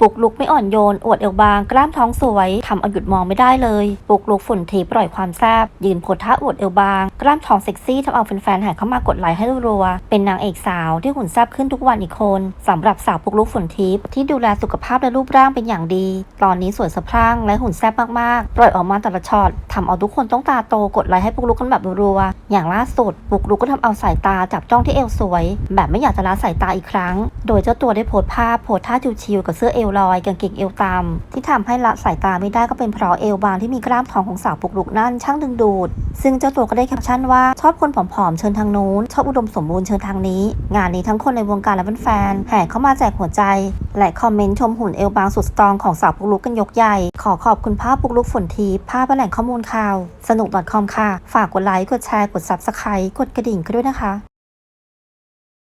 ปลุกลุกไม่อ่อนโยน อวดเอวบาง กล้ามท้องสวยทำเอาหยุดมองไม่ได้เลยปลุกลุกฝุ่นทีปล่อยความแซบยืนโพท่าอวดเอวบาง กล้ามท้องเซ็กซี่ทำเอาแฟนๆแห่เข้ามากดไลค์ให้รัวเป็นนางเอกสาวที่หุ่นแซบขึ้นทุกวันอีกคนสำหรับสาวปลุกลุกฝุ่นทิพย์ที่ดูแลสุขภาพและรูปร่างเป็นอย่างดี ตอนนี้สวยสะพรั่งและหุ่นแซบมากๆ ปล่อยออกมาแต่ละช็อตทำเอาทุกคนต้องตาโตกดไลค์ให้ปลุกลุกกันแบบรัวๆอย่างล่าสุดปลุกลุกก็ทำเอาสายตาจับจ้องที่เอวสวย แบบไม่อยากจะละสายตาอีกครั้ง โดยเจ้าตัวได้โพสต์ภาพโพสท่าชิวๆกับเสื้อเอวลอยกางเกงเอวต่ำที่ทำให้ละสายตาไม่ได้ก็เป็นเพราะเอวบางที่มีกล้ามท้องของสาวปลุกลุกนั่นช่างดึงดูด ซึ่งเจ้าตัวก็ได้แคปชั่นว่าชอบคนผอมๆเชิญทางนู้นชอบอุดมสมบูรณ์เชิญทางนี้ งานนี้ทั้งคนในวงการและแฟนๆแห่เข้ามาแจกหัวใจและคอมเมนต์ชมหุ่นเอวบางสุดสตรองของสาวปุกลุกกันยกใหญ่ ขอขอบคุณภาพปุกลุกฝนทีภาพแหล่งข้อมูลข่าว สนุก .com ค่ะ ฝากกดไลค์กดแชร์กด subscribe กดกระดิ่งกันด้วยนะคะ